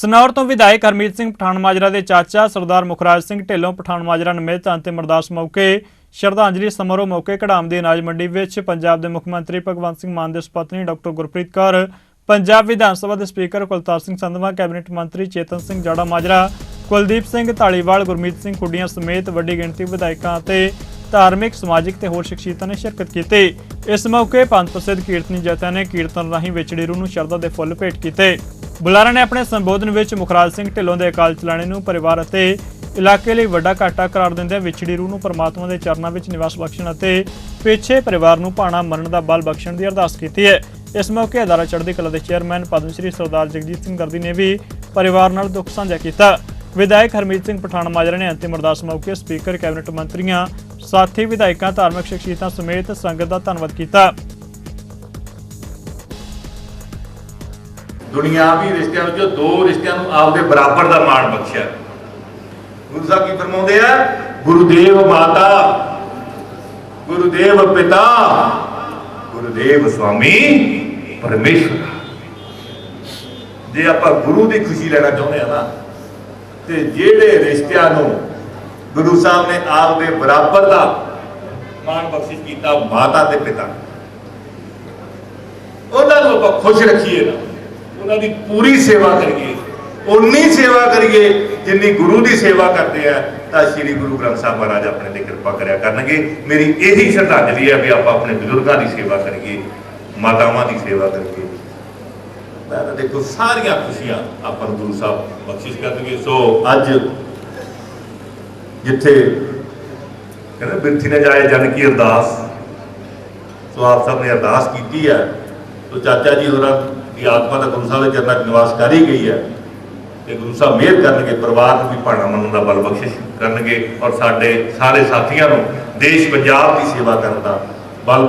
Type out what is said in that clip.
ਸਨੌਰ ਤੋਂ ਵਿਧਾਇਕ ਹਰਮੀਤ ਸਿੰਘ ਪਠਾਨ ਮਾਜਰਾ ਦੇ ਚਾਚਾ ਸਰਦਾਰ ਮੁਖਰਾਜ ਸਿੰਘ ਢਿੱਲੋਂ ਪਠਾਨ ਮਾਜਰਾ ਨਿਮਿਤ ਅੰਤਿਮ ਅਰਦਾਸ ਮੌਕੇ ਸ਼ਰਧਾਂਜਲੀ ਸਮਾਰੋਹ ਮੌਕੇ ਕੜਾਮ ਦੀ ਅਨਾਜ ਮੰਡੀ ਵਿੱਚ ਪੰਜਾਬ ਦੇ ਮੁੱਖ ਮੰਤਰੀ ਭਗਵੰਤ ਸਿੰਘ ਮਾਨ ਦੇ ਸੁਪਤਨੀ ਡਾਕਟਰ ਗੁਰਪ੍ਰੀਤ ਕੌਰ, ਪੰਜਾਬ ਵਿਧਾਨ ਸਭਾ ਦੇ ਸਪੀਕਰ ਕੁਲਤਾਰ ਸਿੰਘ ਸੰਧਵਾ, ਕੈਬਨਿਟ ਮੰਤਰੀ ਚੇਤਨ ਸਿੰਘ ਜਾੜਾ ਮਾਜਰਾ, ਕੁਲਦੀਪ ਸਿੰਘ ਢਾਲੀਵਾਲ ਗੁਰਮੀਤ ਸਿੰਘ ਖੁੱਡੀਆਂ ਸਮੇਤ ਵੱਡੀ ਗਿਣਤੀ ਵਿਧਾਇਕਾਂ ਅਤੇ ਧਾਰਮਿਕ, ਸਮਾਜਿਕ ਤੇ ਹੋਰ ਸ਼ਖਸੀਅਤਾਂ ਨੇ ਸ਼ਿਰਕਤ ਕੀਤੀ। ਇਸ ਮੌਕੇ ਪੰਜ ਪ੍ਰਸਿੱਧ ਕੀਰਤਨੀ ਜਥਿਆਂ ਨੇ ਕੀਰਤਨ ਰਾਹੀਂ ਵਿਛੜੀ ਰੂਹ ਨੂੰ ਸ਼ਰਧਾ ਦੇ ਫੁੱਲ ਭੇਟ ਕੀਤੇ। ਬੁਲਾਰਾ ਨੇ ਆਪਣੇ ਸੰਬੋਧਨ ਵਿੱਚ ਮੁਖਰਾਜ ਸਿੰਘ ਢਿੱਲੋਂ ਦੇ ਅਕਾਲ ਚਲਾਣੇ ਨੂੰ ਪਰਿਵਾਰ ਅਤੇ ਇਲਾਕੇ ਲਈ ਵੱਡਾ ਘਾਟਾ ਕਰਾਰ ਦਿੰਦਿਆਂ ਵਿਛੜੀ ਰੂਹ ਨੂੰ ਪਰਮਾਤਮਾ ਦੇ ਚਰਨਾਂ ਵਿੱਚ ਨਿਵਾਸ ਬਖਸ਼ਣ ਅਤੇ ਪਿੱਛੇ ਪਰਿਵਾਰ ਨੂੰ ਭਾਣਾ ਮਰਨ ਦਾ ਬਲ ਬਖਸ਼ਣ ਦੀ ਅਰਦਾਸ ਕੀਤੀ ਹੈ। ਇਸ ਮੌਕੇ ਅਦਾਰਾ ਚੜ੍ਹਦੀ ਕਲਾ ਦੇ ਚੇਅਰਮੈਨ ਪਦਮ ਸ਼੍ਰੀ ਸਰਦਾਰ ਜਗਜੀਤ ਸਿੰਘ ਗਰਦੀ ਨੇ ਵੀ ਪਰਿਵਾਰ ਨਾਲ ਦੁੱਖ ਸਾਂਝਾ ਕੀਤਾ। ਵਿਧਾਇਕ ਹਰਮੀਤ ਸਿੰਘ ਪਠਾਨ ਮਾਜਰਾ ਨੇ ਅੰਤਿਮ ਅਰਦਾਸ ਮੌਕੇ ਸਪੀਕਰ, ਕੈਬਨਿਟ ਮੰਤਰੀਆਂ, ਸਾਥੀ, ਵਿਧਾਇਕਾਂ, ਧਾਰਮਿਕ ਸ਼ਖਸੀਅਤਾਂ ਸਮੇਤ ਸੰਗਤ ਦਾ ਧੰਨਵਾਦ ਕੀਤਾ। ਦੁਨਿਆਵੀ ਰਿਸ਼ਤਿਆਂ ਵਿੱਚੋਂ ਦੋ ਰਿਸ਼ਤਿਆਂ ਨੂੰ ਆਪਦੇ ਬਰਾਬਰ ਦਾ ਮਾਣ ਬਖਸ਼ਿਆ। ਗੁਰੂ ਸਾਹਿਬ ਕੀ ਫਰਮਾਉਂਦੇ ਆ? ਗੁਰੂਦੇਵ ਮਾਤਾ, ਗੁਰੂਦੇਵ ਪਿਤਾ, ਗੁਰੂਦੇਵ ਸੁਆਮੀ ਪਰਮੇਸ਼ਵਰ। ਜੇ ਆਪਾਂ ਗੁਰੂ ਦੀ ਖੁਸ਼ੀ ਲੈਣਾ ਚਾਹੁੰਦੇ ਆ ਨਾ, ਤੇ ਜਿਹੜੇ ਰਿਸ਼ਤਿਆਂ ਨੂੰ ਗੁਰੂ ਸਾਹਿਬ ਨੇ ਆਪਦੇ ਬਰਾਬਰ ਦਾ ਮਾਣ ਬਖਸ਼ਿਸ਼ ਕੀਤਾ ਮਾਤਾ ਤੇ ਪਿਤਾ। ਉਹਨਾਂ ਨੂੰ ਆਪਾਂ ਖੁਸ਼ ਰੱਖੀਏ ਨਾ। ਉਹਨਾਂ ਦੀ ਪੂਰੀ ਸੇਵਾ ਕਰੀਏ। ਉਨੀ ਸੇਵਾ ਕਰੀਏ ਜਿੰਨੀ ਗੁਰੂ ਦੀ ਸੇਵਾ ਕਰਦੇ ਆ, ਤਾਂ ਸ੍ਰੀ ਗੁਰੂ ਗ੍ਰੰਥ ਸਾਹਿਬ ਮਹਾਰਾਜ ਆਪਣੇ ਤੇ ਕਿਰਪਾ ਕਰਿਆ ਕਰਨਗੇ। ਮੇਰੀ ਇਹੀ ਸ਼ਰਧਾਂਜਲੀ ਹੈ ਵੀ ਆਪਾਂ ਆਪਣੇ ਬਜ਼ੁਰਗਾਂ ਦੀ ਸੇਵਾ ਕਰੀਏ, ਮਾਤਾਵਾਂ ਦੀ ਸੇਵਾ ਕਰੀਏ। ਮੈਂ ਤਾਂ ਦੇਖੋ ਸਾਰੀਆਂ ਖੁਸ਼ੀਆਂ ਆਪਾਂ ਨੂੰ ਗੁਰੂ ਸਾਹਿਬ ਬਖਸ਼ਿਸ਼ ਕਰਨਗੇ। ਸੋ ਅੱਜ ਜਿੱਥੇ ਕਹਿੰਦੇ ਬਿਰਥੀ ਨੇ ਜਾਏ ਜਨ ਕੀ ਅਰਦਾਸ, ਸੋ ਆਪ ਸਭ ਨੇ ਅਰਦਾਸ ਕੀਤੀ ਹੈ ਸੋ ਚਾਚਾ ਜੀ ਹੋਰਾਂ ਦੀ ਆਤਮਾ ਦਾ ਗੁਰੂ ਸਾਹਿਬ ਦੇ ਚਰਨਾਂ 'ਚ ਨਿਵਾਸ ਕਰ ਹੀ ਗਈ ਹੈ। ਤੇ ਗੁਰੂ ਸਾਹਿਬ ਮਿਹਰ ਕਰਨਗੇ, ਪਰਿਵਾਰ ਨੂੰ ਵੀ ਭਾਣਾ ਮੰਨਣ ਦਾ ਬਲ ਬਖਸ਼ਿਸ਼ ਕਰਨਗੇ ਔਰ ਸਾਡੇ ਸਾਰੇ ਸਾਥੀਆਂ ਨੂੰ ਦੇਸ਼ ਪੰਜਾਬ ਦੀ ਸੇਵਾ ਕਰਨ ਦਾ ਬਲ ਬਖਸ਼